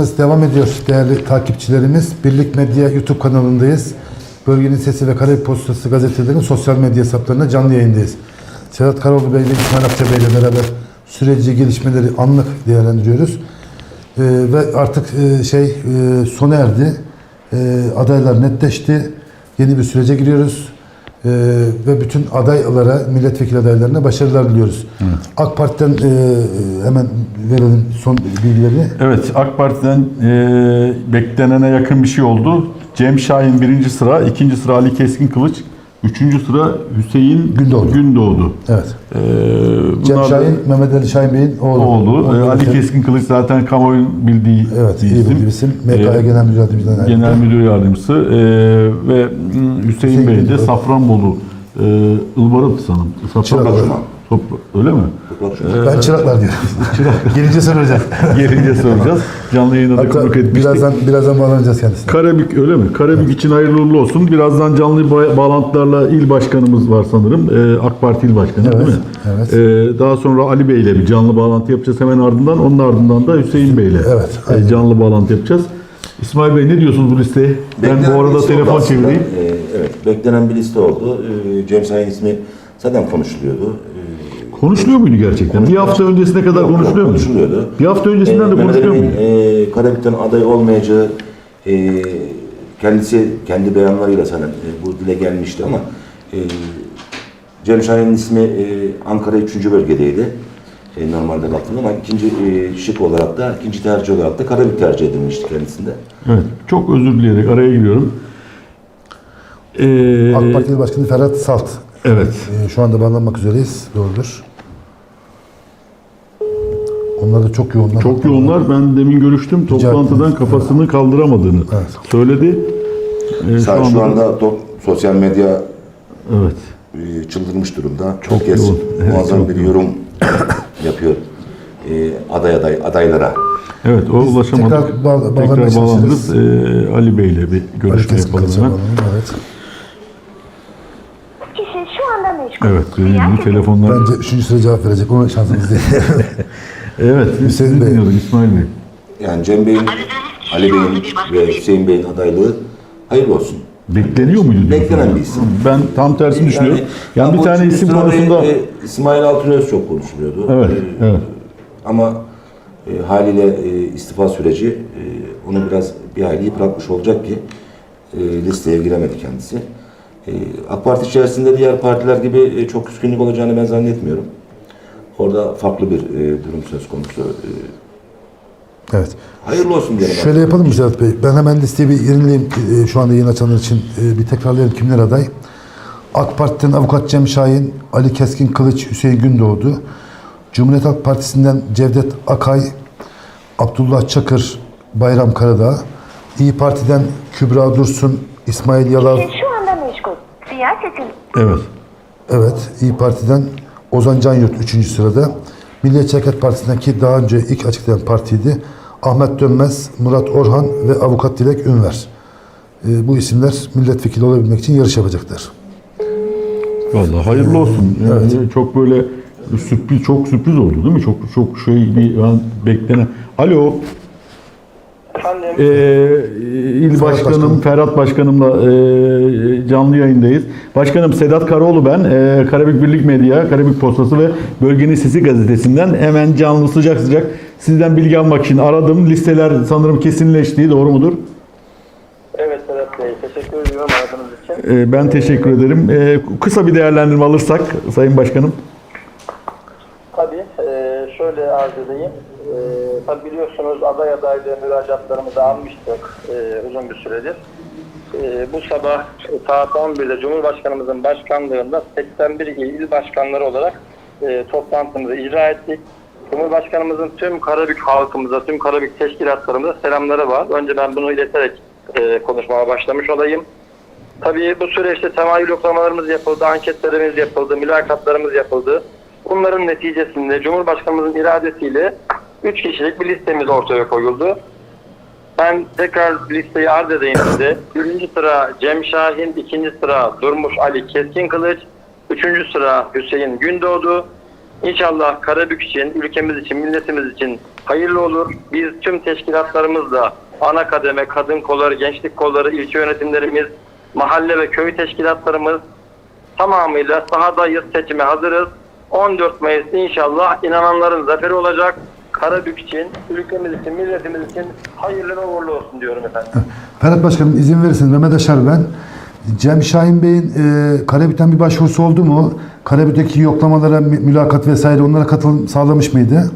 Devam ediyor değerli takipçilerimiz. Birlik Medya YouTube kanalındayız. Bölgenin Sesi ve Karayip Postası gazetelerinin sosyal medya hesaplarında canlı yayındayız. Sedat Karoğlu Bey ile İsmail Akça Bey ile beraber süreci, gelişmeleri anlık değerlendiriyoruz. Ee, ve artık e, şey e, sona erdi. E, adaylar netleşti. Yeni bir sürece giriyoruz. E, ve bütün adaylara, milletvekili adaylarına başarılar diliyoruz. AK Parti'den e, hemen verelim son bilgileri. Evet, AK Parti'den e, beklenene yakın bir şey oldu. Cem Şahin birinci sıra, ikinci sıra Ali Keskin Kılıç, üçüncü sıra Hüseyin Gündoğdu. Gündoğdu. Evet. E, Cem Şahin, Mehmet Ali Şahin Bey'in oğlu. oğlu. E, Ondan Ali sonra- Keskin Kılıç zaten kamuoyun bildiği Evet, bir isim. bir isim. MKA Ee, Genel Müdür Yardımcılarından Genel. Müdür Yardımcısı e, ve mm, Hüseyin, Hüseyin Bey de. Safranbolu e, Ilbarıt sanırım. Safranbolu. Çıraklı. Topla- Öyle mi? Ben çıraklar diyorum. Gelince soracağım. Gelince soracağız. Canlı yayında da konuk etmiştik. birazdan, birazdan bağlanacağız kendisine. Karabük öyle mi? Karabük için hayırlı uğurlu olsun. Birazdan canlı ba- bağlantılarla il başkanımız var sanırım. Ee, AK Parti il başkanı değil mi? evet. Ee, daha sonra Ali Bey ile bir canlı bağlantı yapacağız hemen ardından. Onun ardından da Hüseyin Bey ile Evet, e, aynen. canlı bağlantı yapacağız. İsmail Bey ne diyorsunuz bu listeye? Ben Beklenen bu arada telefon çevireyim. Ee, evet, beklenen bir liste oldu. Ee, Cem Sayın ismi zaten konuşuluyordu. Ee, Konuşuluyor muydu gerçekten? Bir hafta öncesine kadar yok, konuşuluyor muydu? Konuşuluyordu. Bir hafta öncesinden de Mehmet konuşuluyor muydu? E, Karabük'ten aday olmayacağı e, kendisi kendi beyanlarıyla sana e, bu dile gelmişti ama e, Cem Şahin'in ismi e, Ankara 3. bölgedeydi. E, normalde baktığında ama ikinci e, şık olarak da, ikinci tercih olarak da Karabük tercih edilmişti kendisinde. Evet. Çok özür dileyerek araya giriyorum. Ee, AK Parti İl Başkanı Ferhat Salt. evet. Ee, şu anda bağlanmak üzereyiz. Doğrudur. Onlar da çok yoğunlar. Çok yoğunlar. Ben demin görüştüm. Toplantıdan ettiniz. kafasını kaldıramadığını Evet. söyledi. Ee, Sa- şu anda to- sosyal medya Evet. e, çıldırmış durumda. Çok Herkes yoğun. Evet, muazzam çok bir yoğun. yorum yapıyor e, aday aday adaylara. Evet, o ulaşamadık. tekrar bağ- Tekrar bağlanırız. Ee, Ali Bey ile bir görüşme yapalım Evet. Kişi şu anda meşgul. Evet, dediğim gibi Siyaset- telefonlar. Bence üçüncü sıra cevap verecek. Ona şansımız değil. Evet, Hüseyin Bey. dinliyorduk İsmail Bey. Yani Cem Bey'in, Ali Bey'in ve Hüseyin Bey'in adaylığı hayırlı olsun. Bekleniyor muydu? Beklenen bir isim. Ben tam tersini düşünüyorum. Yani bir bu tane isim konusunda... e, İsmail Altınöz çok konuşuluyordu. Evet, E, evet. Ama e, haliyle e, istifa süreci e, onu biraz bir hayli yıpratmış olacak ki e, listeye giremedi kendisi. E, AK Parti içerisinde diğer partiler gibi e, çok küskünlük olacağını ben zannetmiyorum. Orada farklı bir e, durum söz konusu. E, evet. hayırlı olsun diyelim. Şöyle yapalım mı Sedat Bey? Ben hemen listeyi bir yenileyim. Ee, Şu anda yayın açanlar için bir tekrarlayalım kimler aday. AK Parti'den Avukat Cem Şahin, Ali Keskin Kılıç, Hüseyin Gündoğdu. Cumhuriyet Halk Partisi'nden Cevdet Akay, Abdullah Çakır, Bayram Karadağ. İyi Parti'den Kübra Dursun, İsmail Yalav, Meşgul. Siyasetin Evet. Evet, İyi Parti'den Ozan Canyurt 3. sırada. Milliyetçi Hareket Partisi'nden ki daha önce ilk açıklayan partiydi. Ahmet Dönmez, Murat Orhan ve Avukat Dilek Ünver. Ee, bu isimler milletvekili olabilmek için yarış yapacaklar. Vallahi hayırlı olsun. Yani Çok böyle sürpriz, çok sürpriz oldu değil mi? Çok çok şey bir an beklenen. Alo. Efendim, Ee, il başkanım Başkanım. Ferhat Başkanımla e, canlı yayındayız. Başkanım Sedat Karaoğlu ben. E, Karabük Birlik Medya, Karabük Postası ve Bölgenin Sesi gazetesinden hemen canlı sıcak sıcak sizden bilgi almak için aradım. Listeler sanırım kesinleşti. Doğru mudur? evet Sedat Bey, teşekkür ediyorum aradığınız için. E, ben teşekkür ederim. E, kısa bir değerlendirme alırsak Sayın Başkanım. Tabii, e, şöyle arz edeyim. Tabii biliyorsunuz aday adaylığı müracaatlarımızı almıştık e, uzun bir süredir. E, bu sabah saat 11'de Cumhurbaşkanımızın başkanlığında 81 il il başkanları olarak e, toplantımızı icra ettik. Cumhurbaşkanımızın tüm Karabük halkımıza, tüm Karabük teşkilatlarımıza selamları var. Önce ben bunu ileterek e, konuşmaya başlamış olayım. Tabii bu süreçte temayül yoklamalarımız yapıldı, anketlerimiz yapıldı, mülakatlarımız yapıldı. Bunların neticesinde Cumhurbaşkanımızın iradesiyle 3 kişilik bir listemiz ortaya koyuldu. Ben tekrar listeyi arz edeyim size. Birinci sıra Cem Şahin, ikinci sıra Durmuş Ali Keskin Kılıç, üçüncü sıra Hüseyin Gündoğdu, İnşallah Karabük için, ülkemiz için, milletimiz için hayırlı olur. Biz tüm teşkilatlarımızla ana kademe, kadın kolları, gençlik kolları, ilçe yönetimlerimiz, mahalle ve köy teşkilatlarımız tamamıyla sahadayız, seçime hazırız. 14 Mayıs inşallah inananların zaferi olacak. Karabük için, ülkemiz için, milletimiz için hayırlı ve uğurlu olsun diyorum efendim. Ferhat Başkanım izin verirseniz Mehmet Aşar ben. Cem Şahin Bey'in e, Karabük'ten bir başvurusu oldu mu? Karabük'teki yoklamalara, mü- mülakat vesaire onlara katılım sağlamış mıydı?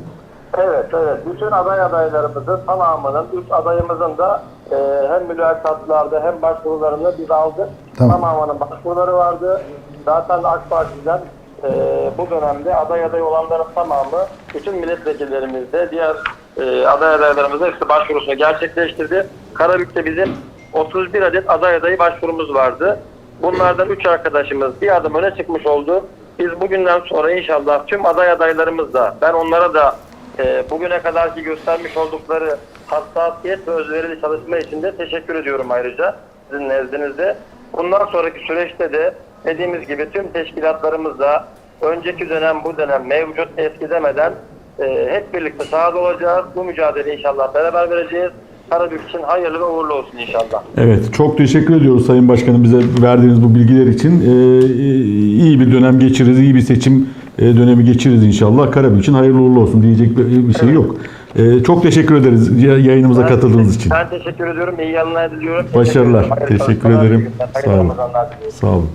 Evet, evet. Bütün aday adaylarımızın tamamının, üç adayımızın da e, hem mülakatlarda hem başvurularını biz aldık. Tamam. Tamamının başvuruları vardı. Zaten AK Parti'den e, bu dönemde aday aday olanların tamamı, bütün milletvekillerimiz de diğer e, aday adaylarımız da hepsi başvurusunu gerçekleştirdi. Karabük'te bizim 31 adet aday adayı başvurumuz vardı. Bunlardan 3 arkadaşımız bir adım öne çıkmış oldu. Biz bugünden sonra inşallah tüm aday adaylarımızla ben onlara da e, bugüne kadarki göstermiş oldukları hassasiyet ve özverili çalışma için de teşekkür ediyorum ayrıca sizin nezdinizde. Bundan sonraki süreçte de dediğimiz gibi tüm teşkilatlarımızla önceki dönem bu dönem mevcut eski demeden e, hep birlikte sahada olacağız. Bu mücadeleyi inşallah beraber vereceğiz. Karabük için hayırlı ve uğurlu olsun inşallah. Evet, çok teşekkür ediyoruz Sayın Başkanım bize verdiğiniz bu bilgiler için. Ee, iyi bir dönem geçiririz, iyi bir seçim e, dönemi geçiririz inşallah. Karabük için hayırlı uğurlu olsun diyecek bir şey yok. Ee, çok teşekkür ederiz ya- yayınımıza katıldığınız için. Ben teşekkür ediyorum. İyi yayınlar diliyorum. Başarılar. Teşekkür çalışmalar, ederim. Sağ olun. Sağ olun.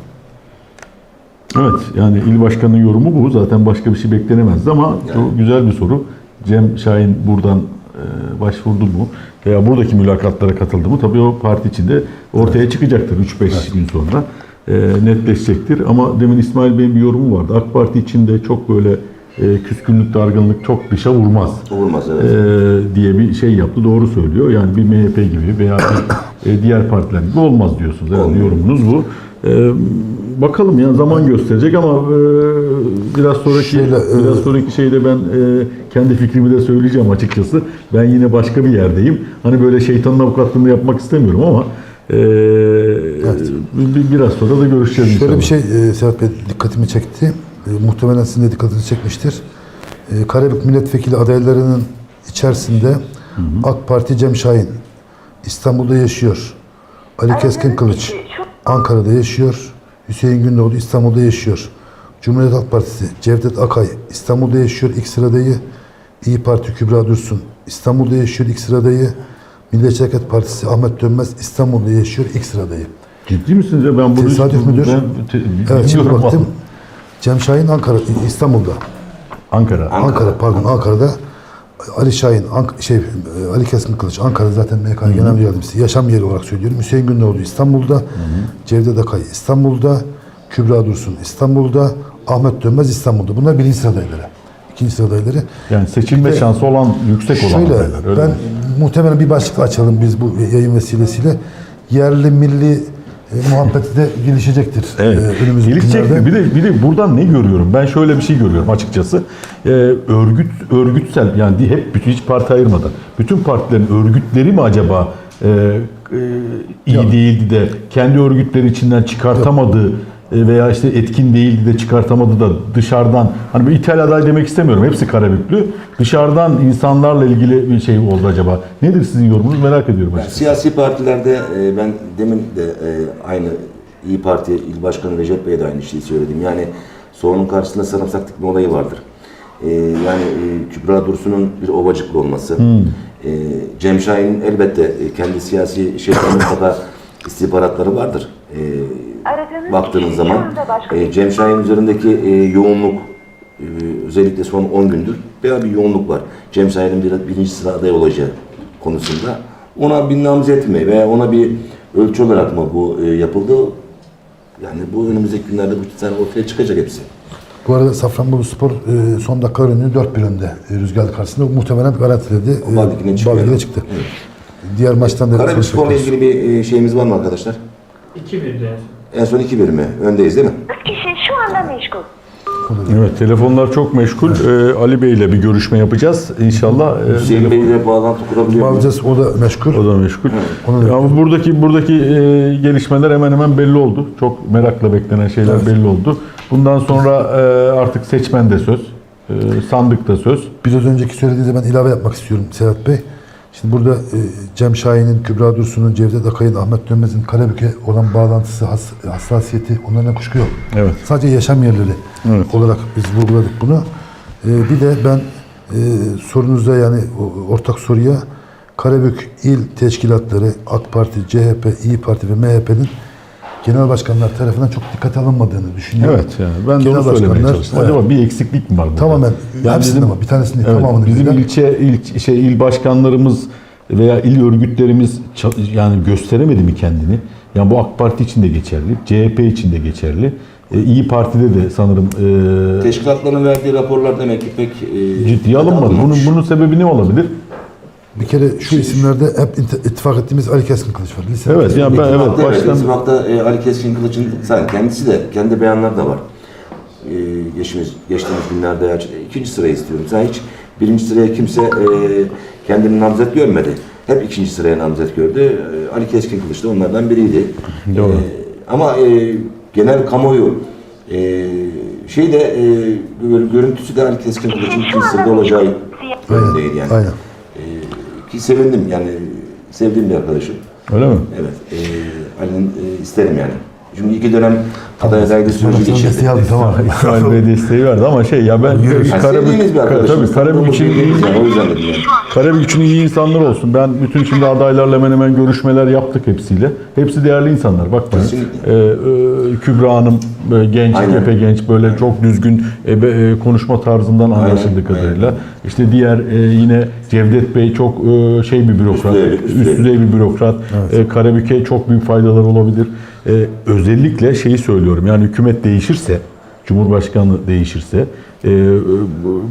Evet, yani il başkanının yorumu bu. Zaten başka bir şey beklenemezdi ama çok güzel bir soru. Cem Şahin buradan e, başvurdu mu veya buradaki mülakatlara katıldı mı? Tabii o parti içinde ortaya çıkacaktır 3-5 gün sonra. E, netleşecektir. Ama demin İsmail Bey'in bir yorumu vardı. AK Parti içinde çok böyle e, küskünlük, dargınlık çok dışa vurmaz Olmaz evet. e, diye bir şey yaptı. Doğru söylüyor. Yani bir MHP gibi veya bir, e, diğer partiler gibi olmaz diyorsunuz. Yani Olmuyor. yorumunuz bu. E, bakalım ya zaman gösterecek ama e, biraz sonraki Şöyle, e, biraz sonraki şeyde ben e, kendi fikrimi de söyleyeceğim açıkçası. Ben yine başka bir yerdeyim. Hani böyle şeytanın avukatlığını yapmak istemiyorum ama e, bir- biraz sonra da görüşeceğiz Şöyle inşallah. bir şey e, Serhat Bey dikkatimi çekti. E, muhtemelen sizin de dikkatinizi çekmiştir. E, Karabük milletvekili adaylarının içerisinde AK Parti Cem Şahin İstanbul'da yaşıyor. Ali Keskin Kılıç Ankara'da yaşıyor. Hüseyin Gündoğdu İstanbul'da yaşıyor. Cumhuriyet Halk Partisi Cevdet Akay İstanbul'da yaşıyor ilk sıradayı. İyi Parti Kübra Dursun İstanbul'da yaşıyor ilk sıradayı. Milliyetçi Hareket Partisi Ahmet Dönmez İstanbul'da yaşıyor ilk sıradayı. Ciddi misiniz ya? Ben bunu Tesadüf müdür? Ben, te, Evet şimdi baktım. Cem Şahin Ankara, İstanbul'da. Ankara. Ankara, pardon Ankara'da. Ali Şahin, Ank- şey, e, Ali Keskin Kılıç Ankara zaten MK Genel Müdür Yardımcısı. Yaşam yeri olarak söylüyorum. Hüseyin Gündoğdu İstanbul'da. Cevdet Akay İstanbul'da. Kübra Dursun İstanbul'da. Ahmet Dönmez İstanbul'da. Bunlar birinci sıra adayları. İkinci sıra adayları. Yani seçilme de şansı olan yüksek olan Şöyle, adaylar. öyle ben mi? muhtemelen bir başlık açalım biz bu yayın vesilesiyle. Yerli milli e, muhabbeti de gelişecektir. Evet. e, önümüzdeki günlerde. bir de bir de buradan ne görüyorum? Ben şöyle bir şey görüyorum açıkçası. Ee, örgüt örgütsel yani hep bütün hiç parti ayırmadan bütün partilerin örgütleri mi acaba e, e, iyi Yok. değildi de kendi örgütleri içinden çıkartamadı e, veya işte etkin değildi de çıkartamadı da dışarıdan hani bir ithal aday demek istemiyorum. Hepsi Karabüklü. Dışarıdan insanlarla ilgili bir şey oldu acaba. Nedir sizin yorumunuz merak ediyorum Yani siyasi partilerde e, ben demin de e, aynı İyi Parti İl Başkanı Recep Bey'e de aynı şeyi söyledim. Yani soğanın karşısında sarımsak dikme olayı vardır. E, yani e, Kübra Dursun'un bir ovacıklı olması. E, Cem Şahin'in elbette e, kendi siyasi şeylerinde mutlaka istihbaratları vardır. Aradığınız baktığınız zaman e, bir- Cem Şahin üzerindeki e, yoğunluk e, özellikle son 10 gündür bayağı bir yoğunluk var. Cem Şahin'in bir, birinci sıra aday olacağı konusunda. Ona bir namzet mi veya ona bir ölçü olarak mı bu e, yapıldı? Yani bu önümüzdeki günlerde bu sene ortaya çıkacak hepsi. Bu arada Safranbolu Spor e, son dakika önünü 4-1 önde e, Rüzgar karşısında muhtemelen garantiledi. E, Bal çıktı. Bal Ligi'ne çıktı. Diğer maçtan da Karabük Spor'la ilgili bir e, şeyimiz var mı arkadaşlar? 2 1'de. En son iki bölümü öndeyiz değil mi? Kişi şu anda meşgul. Evet telefonlar çok meşgul. Ee, Ali Bey ile bir görüşme yapacağız. İnşallah e, Hüseyin Bey ile bağlantı kurabiliyor muyuz? Bağlayacağız o da meşgul. O da meşgul. Onu da- Ama buradaki buradaki e, gelişmeler hemen hemen belli oldu. Çok merakla beklenen şeyler belli oldu. Bundan sonra e, artık seçmen de söz. e, sandıkta söz. Biraz önceki söylediğinize ben ilave yapmak istiyorum Sedat Bey. Şimdi burada e, Cem Şahin'in, Kübra Dursun'un, Cevdet Akay'ın, Ahmet Dönmez'in Karabük'e olan bağlantısı, has- hassasiyeti onların kuşku yok. Evet. Sadece yaşam yerleri Evet. olarak biz vurguladık bunu. E, bir de ben e, sorunuzda yani ortak soruya Karabük il teşkilatları, AK Parti, CHP, İyi Parti ve MHP'nin genel başkanlar tarafından çok dikkate alınmadığını düşünüyorum. Evet yani ben de Genel onu söylemeye çalıştım. evet. Acaba bir eksiklik mi var burada? Tamamen. Yani Hepsinin bizim- ama bir tanesini değil, Evet, tamamını bizim birden. ilçe il şey il başkanlarımız veya il örgütlerimiz yani gösteremedi mi kendini? Yani bu AK Parti için de geçerli, CHP için de geçerli. E, İyi Parti'de de sanırım e, Teşkilatların verdiği raporlar demek ki pek e, ciddiye alınmadı. Bunun bunun sebebi ne olabilir? Bir kere şu isimlerde hep int- ittifak ettiğimiz Ali Keskin Kılıç var. Lise Evet yani ben evet baştan İttifakta, e, Ali Keskin Kılıç'ın zaten kendisi de kendi beyanları da var. E, geçmiş, geçtiğimiz günlerde ikinci sırayı istiyorum. Sen hiç birinci sıraya kimse e, kendini namzet görmedi. Hep ikinci sıraya namzet gördü. E, Ali Keskin Kılıç da onlardan biriydi. Doğru. E, ama e, genel kamuoyu e, şey de e, görüntüsü de Ali Keskin Kılıç'ın ikinci sırada olacağı yönündeydi yani. Aynen. Ki sevindim yani sevdiğim bir arkadaşım. öyle mi? Evet. E, Ali'nin e, isterim yani. Çünkü iki dönem süreci Sonra geçirdi. aldı tamam. İsmail Bey desteği verdi ama şey ya ben Yani Karabük, Kar- tabii Karabük için iyi, o yüzden dedim yani. Karabük için iyi insanlar olsun. Ben bütün şimdi adaylarla hemen hemen görüşmeler yaptık hepsiyle. Hepsi değerli insanlar. Bakmayın. Kesinlikle. Ee, e, Kübra Hanım böyle genç, Aynen. epey genç böyle çok düzgün e, be- e, konuşma tarzından anlaşıldığı Aynen, kadarıyla. İşte diğer e, yine Cevdet Bey çok e, şey bir bürokrat, Üst düzey- üst düzey. bir bürokrat. E, Karabük'e çok büyük faydalar olabilir. E, özellikle şeyi söylüyorum. Yani hükümet değişirse, Cumhurbaşkanı değişirse e,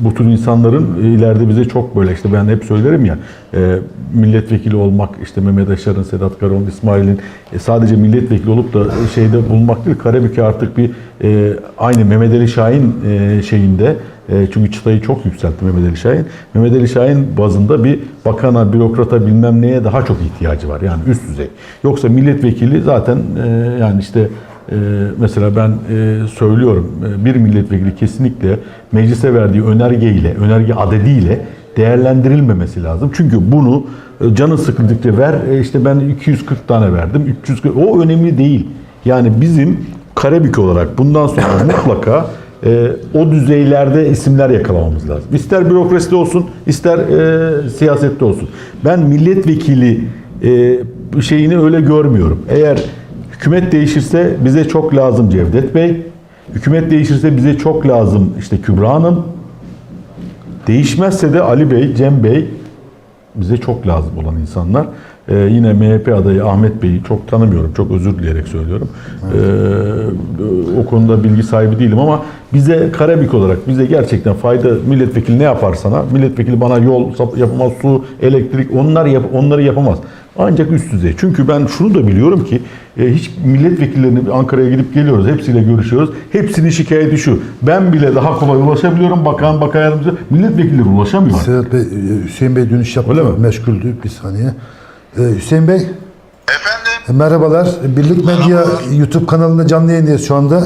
bu- tür insanların ileride bize çok böyle işte ben hep söylerim ya e, milletvekili olmak işte Mehmet Aşar'ın, Sedat Karoğlu'nun, İsmail'in e, sadece milletvekili olup da şeyde bulunmak değil Karabük'e artık bir e, aynı Mehmet Ali Şahin e, şeyinde e, çünkü çıtayı çok yükseltti Mehmet Ali Şahin. Mehmet Ali Şahin bazında bir bakana, bürokrata bilmem neye daha çok ihtiyacı var. Yani üst düzey. Yoksa milletvekili zaten e, yani işte ee, mesela ben e, söylüyorum e, bir milletvekili kesinlikle meclise verdiği önergeyle, önerge adediyle değerlendirilmemesi lazım. Çünkü bunu e, canı sıkıldıkça ver e, işte ben 240 tane verdim 340 o önemli değil. Yani bizim Karabük olarak bundan sonra mutlaka e, o düzeylerde isimler yakalamamız lazım. İster bürokraside olsun, ister e, siyasette olsun. Ben milletvekili e, şeyini öyle görmüyorum. Eğer Hükümet değişirse bize çok lazım Cevdet Bey. Hükümet değişirse bize çok lazım işte Kübra Hanım. Değişmezse de Ali Bey, Cem Bey bize çok lazım olan insanlar. Ee, yine MHP adayı Ahmet Bey'i çok tanımıyorum. Çok özür dileyerek söylüyorum. Ee, o konuda bilgi sahibi değilim ama bize Karabük olarak bize gerçekten fayda milletvekili ne yapar sana? Milletvekili bana yol yapamaz, su, elektrik onlar yap, onları yapamaz. Ancak üst düzey. Çünkü ben şunu da biliyorum ki e, hiç milletvekillerini Ankara'ya gidip geliyoruz. Hepsiyle görüşüyoruz. Hepsinin şikayeti şu. Ben bile daha kolay ulaşabiliyorum. Bakan, bakan yardımcı. Milletvekilleri ulaşamıyor. Sedat Bey, e, Hüseyin Bey dönüş yaptı. Öyle mi? Meşguldü. Bir saniye. E, Hüseyin Bey, Efendim? e, merhabalar. Birlik Medya YouTube kanalında canlı yayındayız şu anda.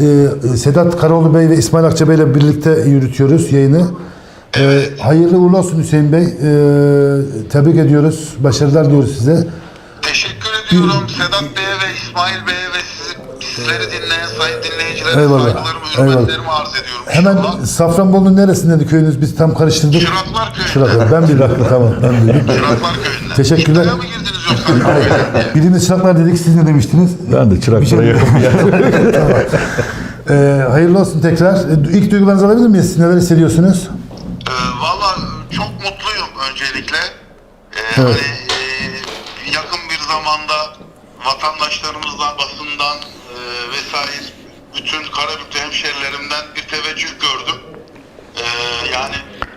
E, e, Sedat Karaoğlu Bey ve İsmail Akça Bey ile birlikte yürütüyoruz yayını. E, hayırlı uğurlu olsun Hüseyin Bey. E, tebrik ediyoruz. Başarılar diliyoruz size. Teşekkür ediyorum Sedat Bey'e ve İsmail Bey'e ve sizi, sizleri dinleyen sayın dinleyicilere Eyvallah. saygılarımı, hürmetlerimi arz ediyorum. Hemen inşallah. Safranbolu'nun neresindeydi köyünüz? Biz tam karıştırdık. Çıraklar Köyü'nde. Çıraklar. Ben bildim. tamam. Ben bildim. Çıraklar Köyü'nde. Teşekkürler. İddiaya mı girdiniz yoksa? Birimiz çıraklar dedik. Siz ne demiştiniz? Ben de çıraklara şey- yakın. Ee, hayırlı olsun tekrar. Ee, İlk duygularınızı alabilir miyiz? Siz neler hissediyorsunuz? Hani e, yakın bir zamanda vatandaşlarımızdan, basından e, vesaire bütün Karabük'te hemşerilerimden bir teveccüh gördüm. Ee, yani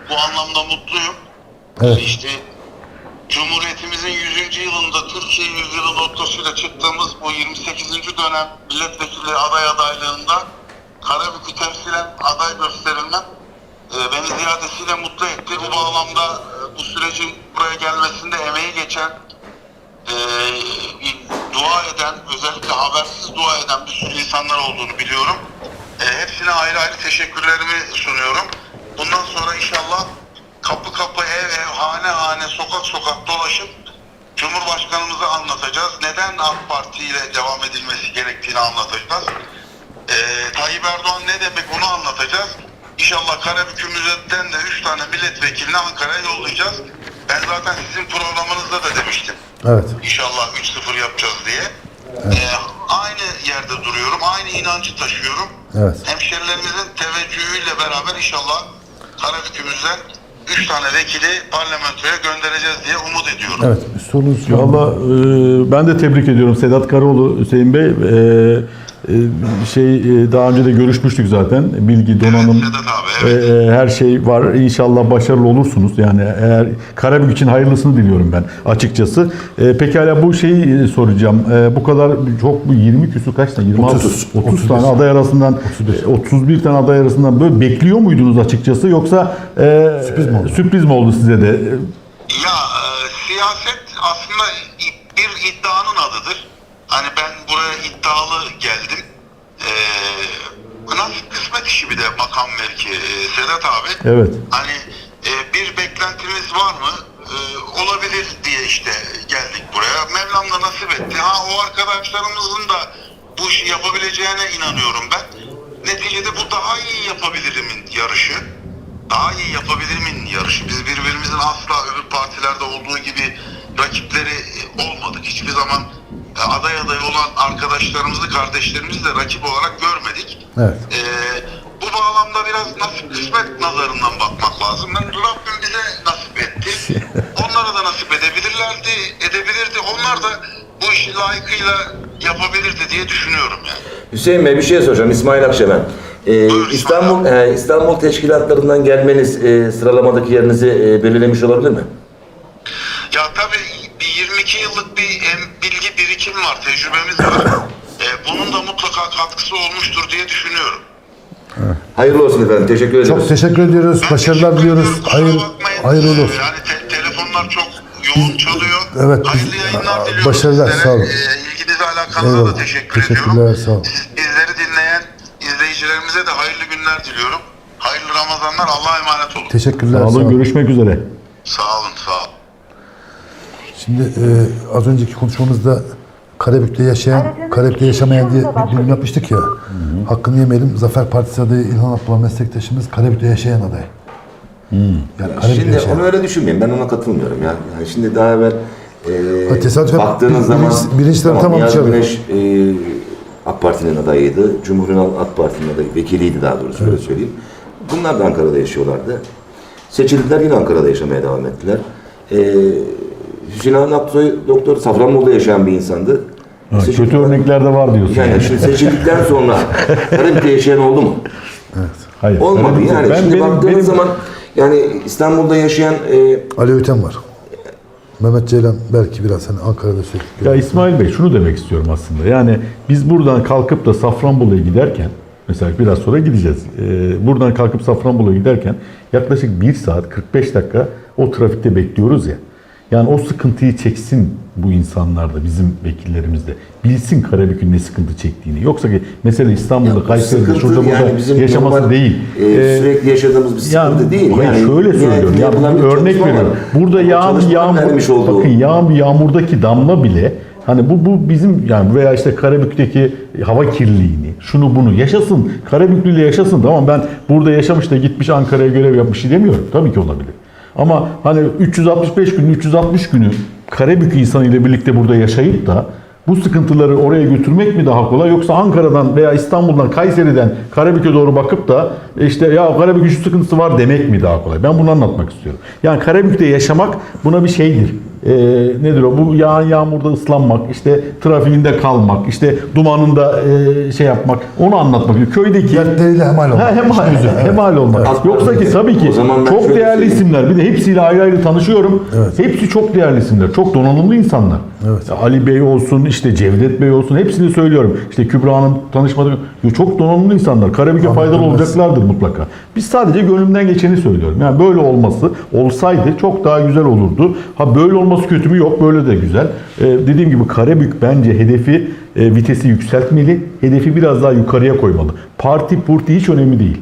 bu anlamda mutluyum. Evet. İşte Cumhuriyetimizin 100. yılında Türkiye Yüzyılı lottosuyla çıktığımız bu 28. dönem milletvekili aday adaylığında Karabük'ü temsilen aday gösterilmem e, beni ziyadesiyle mutlu etti. Bu bağlamda e, bu sürecin buraya gelmesinde emeği geçen e, dua eden, özellikle habersiz dua eden bir sürü insanlar olduğunu biliyorum. E, hepsine ayrı ayrı teşekkürlerimi sunuyorum. Bundan sonra inşallah kapı kapı, ev ev, hane hane, sokak sokak dolaşıp Cumhurbaşkanımızı anlatacağız. Neden AK Parti ile devam edilmesi gerektiğini anlatacağız. Ee, Tayyip Erdoğan ne demek onu anlatacağız. İnşallah Karabük'ümüzden de 3 tane milletvekilini Ankara'ya yollayacağız. Ben zaten sizin programınızda da demiştim. Evet. İnşallah 3-0 yapacağız diye. Ee, aynı yerde duruyorum. Aynı inancı taşıyorum. Evet. Hemşerilerimizin teveccühüyle beraber inşallah Karabük'ümüzden 3 tane vekili parlamentoya göndereceğiz diye umut ediyorum. Evet. Sorunuz mı? Valla e, ben de tebrik ediyorum Sedat Karaoğlu Hüseyin Bey. E, şey e, daha önce de görüşmüştük zaten. Bilgi, donanım, abi, evet. e, e, her şey var. İnşallah başarılı olursunuz. Yani eğer Karabük için hayırlısını diliyorum ben açıkçası. Pekala bu şeyi soracağım. Bu kadar çok bu 20 küsur kaç tane? 26 30, 30, tane aday arasından e, 31 tane aday arasından böyle bekliyor muydunuz açıkçası yoksa Sürpriz mi oldu? Sürpriz mi oldu size de? Ya e, siyaset aslında bir iddianın adıdır. Hani ben buraya iddialı geldim. E, nasip kısmet işi bir de makam mevki e, Sedat abi. Evet. Hani e, bir beklentimiz var mı? E, olabilir diye işte geldik buraya. Mevlam da nasip etti. Ha o arkadaşlarımızın da bu işi yapabileceğine inanıyorum ben. Neticede bu daha iyi yapabilirimin yarışı. Daha iyi yapabilirimin yarışı. Biz birbirimizin asla öbür partilerde olduğu gibi rakipleri e, olmadık. Hiçbir zaman aday aday olan arkadaşlarımızı, kardeşlerimizi de rakip olarak görmedik. Evet. Ee, bu bağlamda biraz nasip kısmet nazarından bakmak lazım. Ben Rabbim bize nasip etti. Onlara da nasip edebilirlerdi, edebilirdi. Onlar da bu işi layıkıyla yapabilirdi diye düşünüyorum yani. Hüseyin Bey bir şey soracağım. İsmail Akşemen. Ee, İstanbul e, İstanbul teşkilatlarından gelmeniz e, sıralamadaki yerinizi e, belirlemiş olabilir mi? Ya tabii 22 yıllık bir bilgi birikim var, tecrübemiz var. Ee, bunun da mutlaka katkısı olmuştur diye düşünüyorum. Hayırlı olsun efendim. Teşekkür ederiz. Çok teşekkür ediyoruz. Ben Başarılar teşekkür diliyoruz. ediyorum. Hayır, bakmayın. hayırlı olsun. Yani te- telefonlar çok yoğun çalıyor. Evet, biz- Hayırlı yayınlar diliyorum başarılar, sizlere. sağ olun. Ee, ilginize alakanıza da Eyvallah. teşekkür Teşekkürler, ediyorum. sağ olun. Siz, bizleri dinleyen izleyicilerimize de hayırlı günler diliyorum. Hayırlı Ramazanlar. Allah'a emanet olun. Teşekkürler. Sağ olun. görüşmek üzere. Sağ olun, sağ olun. Şimdi e, az önceki konuşmamızda Karabük'te yaşayan, Aradığınız Karabük'te kişi yaşamayan diye anda bir başka bölüm yapmıştık ya. Hakkını yemeyelim. Zafer Partisi adayı İlhan Abdullah meslektaşımız Karabük'te yaşayan aday. Yani Karabük'te Şimdi yaşayan. onu öyle düşünmeyin. Ben ona katılmıyorum ya. Yani şimdi daha evvel e, Ha, tesadüfen baktığınız bilinç- zaman bilinçleri tamam Niyazi içeride. Güneş e, AK Parti'nin adayıydı. Cumhur İnal AK Parti'nin adayı, vekiliydi daha doğrusu öyle söyleyeyim. Bunlar da Ankara'da yaşıyorlardı. Seçildiler yine Ankara'da yaşamaya devam ettiler. E, Hüseyin Avni Aksoy doktor Safranbolu'da yaşayan bir insandı. Ha, Seçil- kötü örnekler de var diyorsun. Yani şimdi seçildikten sonra Karabük'te yaşayan oldu mu? Hayır. Olmadı Karabük- yani. Ben Şimdi benim, baktığınız benim, zaman yani İstanbul'da yaşayan e, Ali Öten var. Mehmet Ceylan belki biraz hani Ankara'da sürekli. Ya İsmail Bey şunu demek istiyorum aslında. Yani biz buradan kalkıp da Safranbolu'ya giderken mesela biraz sonra gideceğiz. Ee, buradan kalkıp Safranbolu'ya giderken yaklaşık 1 saat 45 dakika o trafikte bekliyoruz ya. Yani o sıkıntıyı çeksin bu insanlar da bizim vekillerimiz de. Bilsin Karabük'ün ne sıkıntı çektiğini. Yoksa ki mesele İstanbul'da, Kayseri'de, şurada burada yani bizim yaşaması normal, değil. e, Ee, sürekli yaşadığımız bir sıkıntı yani, değil. hayır, Yani şöyle söylüyorum. Ya yapılan bir bir örnek çalışma var. veriyorum. Burada yağan yağmur, bakın yağan bir yağmurdaki damla bile hani bu bu bizim yani veya işte Karabük'teki hava kirliliğini, şunu bunu yaşasın. Karabüklü ile yaşasın. Tamam ben burada yaşamış da gitmiş Ankara'ya görev yapmış şey demiyorum. Tabii ki olabilir. Ama hani 365 gün 360 günü Karabük insanıyla birlikte burada yaşayıp da bu sıkıntıları oraya götürmek mi daha kolay yoksa Ankara'dan veya İstanbul'dan, Kayseri'den Karabük'e doğru bakıp da işte ya Karabük'ün şu sıkıntısı var demek mi daha kolay? Ben bunu anlatmak istiyorum. Yani Karabük'te yaşamak buna bir şeydir. Ee, nedir o? Bu yağan yağmurda ıslanmak, işte trafiğinde kalmak, işte dumanında e, şey yapmak, onu anlatmak. Köydeki Dertleriyle hemal olmak. Ha, hemal, hemal olmak. Evet. Yoksa ki tabii ki O zaman ben çok değerli söyleyeyim. isimler. Bir de hepsiyle ayrı ayrı tanışıyorum. Evet. Hepsi çok değerli isimler. Çok donanımlı insanlar. Evet. Ali Bey olsun, işte Cevdet Bey olsun hepsini söylüyorum. İşte Kübra Hanım tanışmadık. Yo, Çok donanımlı insanlar. Karabük'e faydalı olacaklardır mutlaka. Biz sadece gönlümden geçeni söylüyorum. Yani böyle olması olsaydı çok daha güzel olurdu. Ha böyle olması kötü mü? Yok böyle de güzel. Ee, dediğim gibi Karabük bence hedefi e, vitesi yükseltmeli. Hedefi biraz daha yukarıya koymalı. Parti purti hiç önemli değil.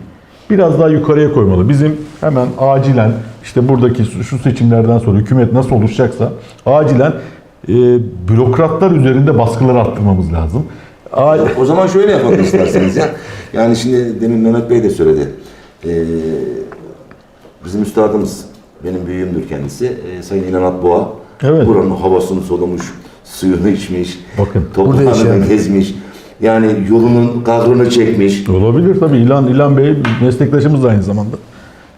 biraz daha yukarıya koymalı. Bizim hemen acilen işte buradaki şu- seçimlerden sonra hükümet nasıl oluşacaksa acilen e, bürokratlar üzerinde baskıları arttırmamız lazım. A- O zaman şöyle yapalım isterseniz ya. Yani şimdi demin Mehmet Bey de söyledi. Ee, bizim üstadımız, benim büyüğümdür kendisi. Ee, Sayın İlhan Boğa. Evet. Buranın havasını solumuş, suyunu içmiş. Bakın, burada yaşayan. Toprağını gezmiş. Yani yolunun kahrını çekmiş. Olabilir tabii. İlan, İlan Bey meslektaşımız da aynı zamanda.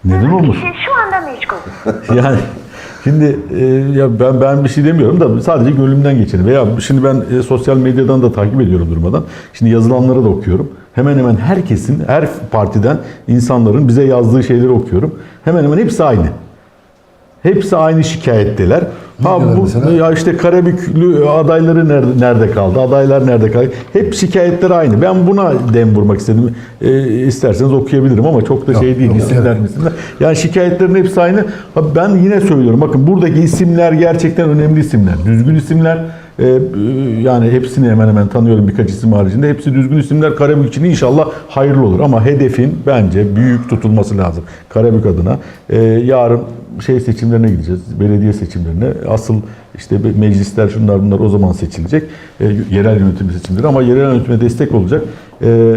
Neden olmasın? Kişi şu anda meşgul. Yani şimdi e, ya ben ben bir şey demiyorum da sadece gönlümden geçeni veya şimdi ben e, sosyal medyadan da takip ediyorum durmadan. Şimdi yazılanları da okuyorum. Hemen hemen herkesin, her partiden insanların bize yazdığı şeyleri okuyorum. Hemen hemen hepsi aynı. Hepsi aynı şikayetteler. Ha bu mesela? ya işte Karabüklü adayları nerede, nerede kaldı? Adaylar nerede kaldı? Hep şikayetler aynı. Ben buna dem vurmak istedim. E, isterseniz okuyabilirim ama çok da Yok, şey değil. yok, isimler evet. isimler. Yani şikayetlerin hepsi aynı. Ha, Ben yine söylüyorum. Bakın buradaki isimler gerçekten önemli isimler. Düzgün isimler. Ee, e, yani hepsini hemen hemen tanıyorum birkaç isim haricinde. Hepsi düzgün isimler. Karabük için inşallah hayırlı olur. Ama hedefin bence büyük tutulması lazım. Karabük adına. Ee, yarın şey seçimlerine gideceğiz. Belediye seçimlerine. Asıl işte meclisler şunlar bunlar o zaman seçilecek. Ee, yerel yönetim seçimleri ama yerel yönetime destek olacak. Ee,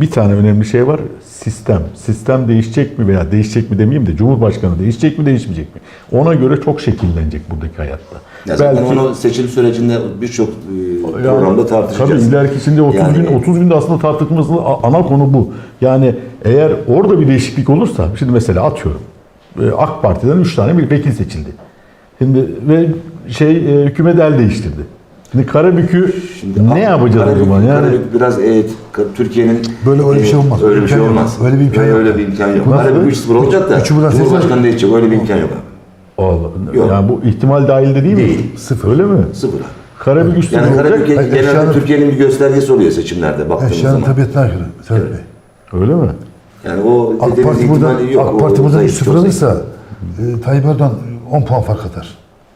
bir tane önemli şey var. Sistem. Sistem değişecek mi veya değişecek mi demeyeyim de Cumhurbaşkanı değişecek mi değişmeyecek mi? Ona göre çok şekillenecek buradaki hayatta. Ya zaten onu seçim sürecinde birçok e, programda tartışacağız. Tabii ileriki şimdi 30 Yani- gün 30 günde aslında tartışmasının a- ana konu bu. Yani eğer orada bir değişiklik olursa şimdi mesela atıyorum e, AK Parti'den 3 tane bir vekil seçildi. Şimdi ve şey e, hükümet el değiştirdi. Şimdi Karabük'ü Şimdi ne yapacağız o Karabük- zaman? Yani Karabük biraz evet, Ka- Türkiye'nin Böyle öyle bir şey olmaz. Öyle bir şey İmkan yok. olmaz. Öyle bir imkan yok. Öyle bir imkan yok. Nasıl? Karabük 3-0 olacak da üçü buradan Cumhurbaşkanı değişecek. Öyle bir imkan yok. Allah, Yok. yani bu ihtimal dahilde değil, mi? Değil. Sıfır. Öyle mi? Sıfır. Karabük üstü Yani olacak. Karabük Hayır, genelde eşyanın- Türkiye'nin bir göstergesi oluyor seçimlerde baktığımız Eşyanın zaman. tabiatına aykırı. Sedat Bey. Öyle mi? Yani o AK Parti burada, ihtimali yok. AK Parti burada zayıf, 3-0 çok zayıf. alırsa e, Tayyip Erdoğan 10 puan fark atar.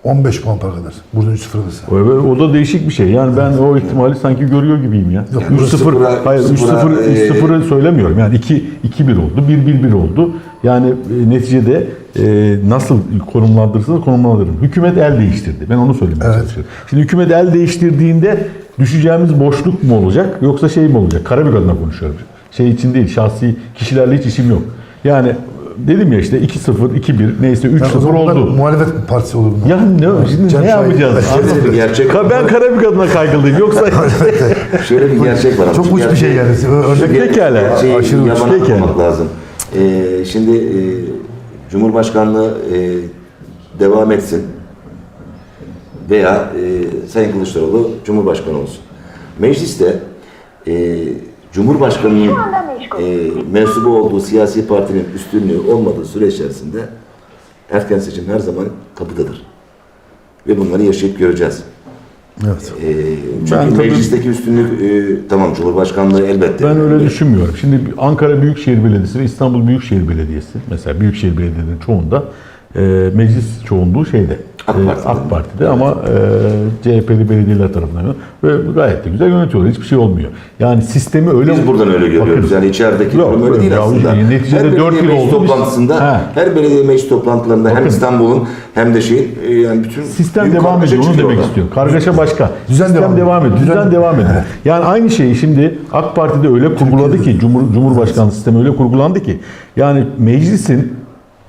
15 puan fark atar. Burada 3-0 alırsa. O, o da değişik bir şey. Yani ben o ihtimali sanki görüyor gibiyim ya. Yok, 3-0 sıfıra- hayır 3-0 sıfıra, e, 3-0'ı söylemiyorum. Yani 2 2-1 oldu. 1-1-1 oldu. Yani e, neticede e, nasıl konumlandırırsanız konumlandırın. Hükümet el değiştirdi. Ben onu söylemeye Evet. çalışıyorum. Şimdi hükümet el değiştirdiğinde düşeceğimiz boşluk mu olacak yoksa şey mi olacak? Karabük adına konuşuyorum. Şey için değil, şahsi kişilerle hiç işim yok. Yani dedim ya işte 2-0, 2-1 neyse 3-0 Yani o zaman bunlar oldu. Muhalefet partisi olur bunlar. Ya ne, şimdi Cem ne yapacağız? Şöyle bir gerçek Ka- Ben Karabük adına kaygılıyım. Yoksa Şöyle bir gerçek var. Çok uç bir şey yani. Örnek Pekala. Gerçeği Aşırı uç. Pekala. lazım. Ee, şimdi e, Cumhurbaşkanlığı e, devam etsin veya e, Sayın Kılıçdaroğlu Cumhurbaşkanı olsun. Mecliste e, Cumhurbaşkanının e, mensubu olduğu siyasi partinin üstünlüğü olmadığı süreç içerisinde erken seçim her zaman kapıdadır. Ve bunları yaşayıp göreceğiz. Evet. E, çünkü Ben tabii- meclisteki üstünlük e, tamam Cumhurbaşkanlığı elbette. ben öyle düşünmüyorum. Şimdi Ankara Büyükşehir Belediyesi ve İstanbul Büyükşehir Belediyesi mesela Büyükşehir Belediyelerinin çoğunda e, meclis çoğunluğu şeyde AK e, Parti'de. AK Parti'de ama e, CHP'li belediyeler tarafından ve gayet de güzel yönetiyorlar. Hiçbir şey olmuyor. Yani sistemi öyle Biz buradan öyle görüyoruz. Bakın, yani içerideki Yok, durum öyle değil aslında. neticede her dört belediye yıl meclis oldu, toplantısında, Ha. her belediye meclis toplantılarında hem Bakın. İstanbul'un hem de şeyin e, yani bütün Sistem devam ediyor. Onu demek orada. istiyorum. Kargaşa başka. Düzen Sistem devam devam ediyor. Düzen Düzen- devam ediyor. Yani aynı şeyi şimdi AK Parti'de öyle kurguladı ki Cumhur, Cumhurbaşkanlığı sistemi öyle kurgulandı ki yani meclisin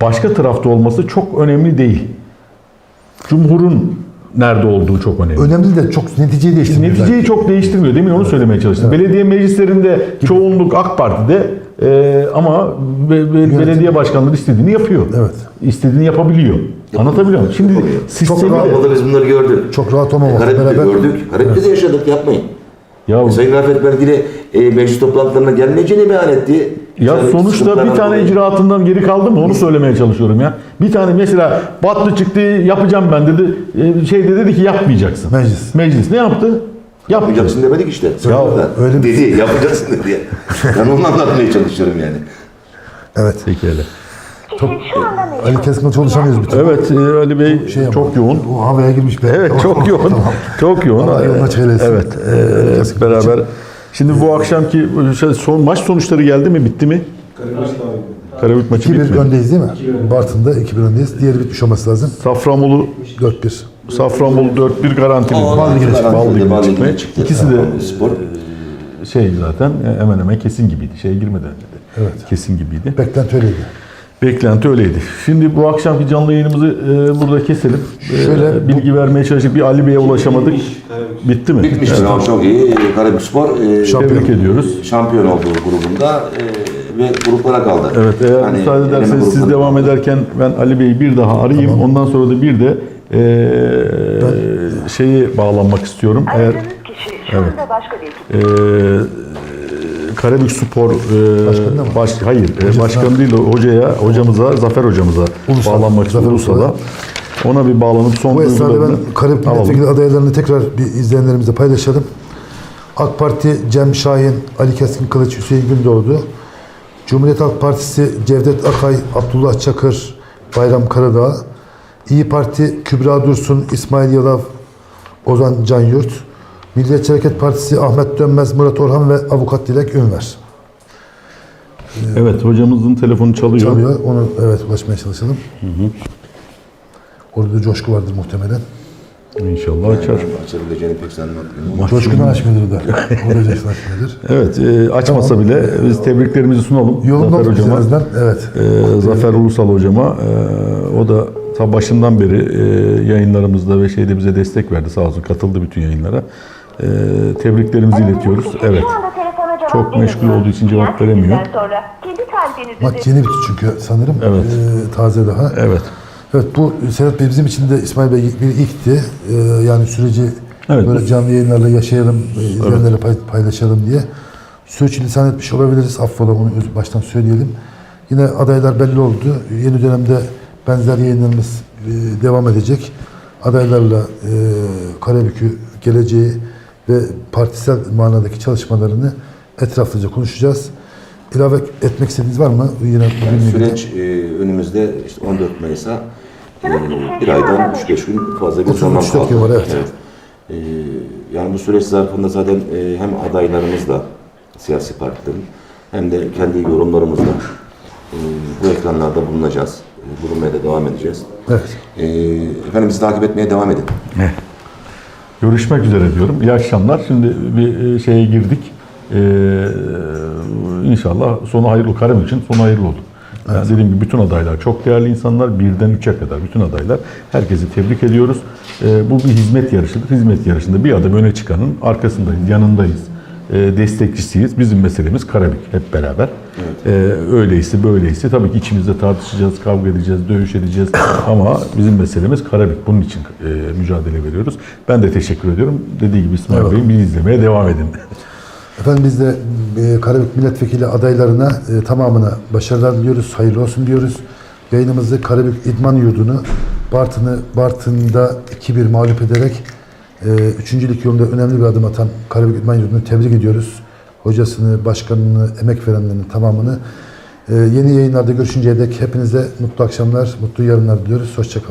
başka tarafta olması çok önemli değil. Cumhurun nerede olduğu çok önemli. Önemli de çok neticeyi değiştirmiyor. Neticeyi belki. çok değiştirmiyor. Demin onu söylemeye çalıştım. Belediye meclislerinde çoğunluk AK Parti'de e, ama be- be- belediye başkanları istediğini yapıyor. Evet. İstediğini yapabiliyor. Anlatabiliyor muyum? Şimdi Yapabiliyor. sistemi Çok de... rahatladı biz bunları gördük. Çok rahat olmamak Karabük'te beraber. gördük. Karabük'te de yaşadık yapmayın. Ya, E, Sayın Rafet Belgili e, meclis toplantılarına gelmeyeceğini beyan etti. ya Yani sonuçta bir tane dolayı. icraatından geri kaldı mı onu söylemeye çalışıyorum ya. Bir tane mesela Batlı çıktı yapacağım ben dedi. E, Şeyde dedi ki yapmayacaksın. Meclis. Meclis ne yaptı? Yapacaksın demedik işte. Ya, öyle dedi, yapacaksın dedi. Ben onu anlatmaya çalışıyorum yani. Evet. Peki öyle. Kişi şu anda meşgul. Ali Keskin'le çalışamıyoruz bir türlü. Evet e, Ali Bey Şey ama, çok yoğun. O havaya girmiş. be. Evet çok yoğun. Çok yoğun. Allah açık eylesin. Evet. e, Kesin. beraber. Şimdi bu akşamki şey, son maç sonuçları geldi mi? Bitti mi? Karabük maçı 2-1 bitmedi. öndeyiz değil mi? Bartın'da 2-1 öndeyiz. Diğeri bitmiş olması lazım. Safranbolu 4-1. Safranbolu 4-1 garantili. Bal Ligi'ne çıktı. Bal Ligi'ne çıktı. İkisi de Spor. şey zaten hemen hemen kesin gibiydi. Şeye girmeden dedi. Evet. Kesin gibiydi. Beklenti öyleydi. Beklenti öyleydi. Şimdi bu akşamki canlı yayınımızı e, burada keselim. E, Şöyle bilgi vermeye çalıştık. Bir Ali Bey'e ulaşamadık. Bitti mi? Bitmiş Evet. evet. çok iyi. Karabük Spor e, Şampiyon. Tebrik ediyoruz. şampiyon olduğu grubunda e, ve gruplara kaldı. Evet eğer Hani müsaade ederseniz siz devam ederken ben Ali Bey'i bir daha arayayım. Ondan sonra da bir de e, şeyi bağlanmak istiyorum. Eğer Aradığınız kişi şu anda başka bir e, Karabük Spor e, Başkanı da mı? baş, hayır e, başkan değil de hocaya hocamıza Zafer hocamıza Ulusal, bağlanmak Zafer Ulusal'a. Ona bir bağlanıp son Bu esnada ben Karabük. Milletvekili adaylarını tekrar bir izleyenlerimizle paylaşalım. AK Parti Cem Şahin, Ali Keskin Kılıç, Hüseyin Gündoğdu. Cumhuriyet Halk Partisi Cevdet Akay, Abdullah Çakır, Bayram Karadağ. İyi Parti Kübra Dursun, İsmail Yalav, Ozan Canyurt. Milliyetçi Hareket Partisi Ahmet Dönmez, Murat Orhan ve Avukat Dilek Ünver. Evet hocamızın telefonu çalıyor. Çalıyor. Onu evet ulaşmaya çalışalım. Orada da coşku vardır muhtemelen. İnşallah açar. Açabileceğini pek zannetmiyorum. Coşkudan açmıyordur da. Orada coşkudan açmıyordur. Evet e, açmasa bile biz tebriklerimizi sunalım. Yolunda Zafer hocama. azından. Evet. e, Zafer Ulusal hocama. E, o da ta başından beri e, yayınlarımızda ve şeyde bize destek verdi sağ olsun. Katıldı bütün yayınlara. E, tebriklerimizi iletiyoruz. Evet. Çok meşgul olduğu için cevap veremiyor. Maç yeni bitti çünkü sanırım. Evet. Ee, taze daha. Evet. Evet bu Sedat Bey bizim için de İsmail Bey bir ilkti. Ee, yani süreci Evet, böyle bu- canlı yayınlarla yaşayalım, e, izleyenlerle pay- paylaşalım diye. Sürçülisan etmiş olabiliriz. Affola onu baştan söyleyelim. Yine adaylar belli oldu. Yeni dönemde benzer yayınlarımız e, devam edecek. Adaylarla e, Karabük'ü, geleceği ve partisel manadaki çalışmalarını etraflıca konuşacağız. İlave etmek istediğiniz var mı? Yine ilgili. Süreç e, önümüzde işte 14 Mayıs'a e, bir aydan 3-5 gün fazla bir 33 zaman kaldı. var, evet. E, yani bu süreç zarfında zaten e, hem adaylarımızla siyasi partilerin hem de kendi yorumlarımızla e, bu ekranlarda bulunacağız. E, bulunmaya da devam edeceğiz. Evet. E, efendim bizi takip etmeye devam edin. Görüşmek üzere diyorum. İyi akşamlar. Şimdi bir e, şeye girdik. Ee, inşallah sonu hayırlı. Karabük için sonu hayırlı oldu. Yani dediğim gibi bütün adaylar çok değerli insanlar. Birden üçe kadar bütün adaylar. Herkesi tebrik ediyoruz. Ee, bu bir hizmet yarışıdır. Hizmet yarışında bir adım öne çıkanın arkasındayız, yanındayız. Ee, destekçisiyiz. Bizim meselemiz Karabük hep beraber. Ee, öyleyse böyleyse tabii ki içimizde tartışacağız, kavga edeceğiz, dövüş edeceğiz. Ama bizim meselemiz Karabük. Bunun için e, mücadele veriyoruz. Ben de teşekkür ediyorum. Dediği gibi İsmail Evet. Bey'in bizi izlemeye devam edin. Efendim biz de e, Karabük Milletvekili adaylarına e, tamamına başarılar diliyoruz, hayırlı olsun diyoruz. Yayınımızı Karabük İdman Yurdu'nu Bartın'ı Bartın'da 2-1 mağlup ederek e, üçüncülük yolunda önemli bir adım atan Karabük İdman Yurdu'nu tebrik ediyoruz. Hocasını, başkanını, emek verenlerin tamamını. E, yeni yayınlarda görüşünceye dek hepinize mutlu akşamlar, mutlu yarınlar diliyoruz. Hoşçakalın.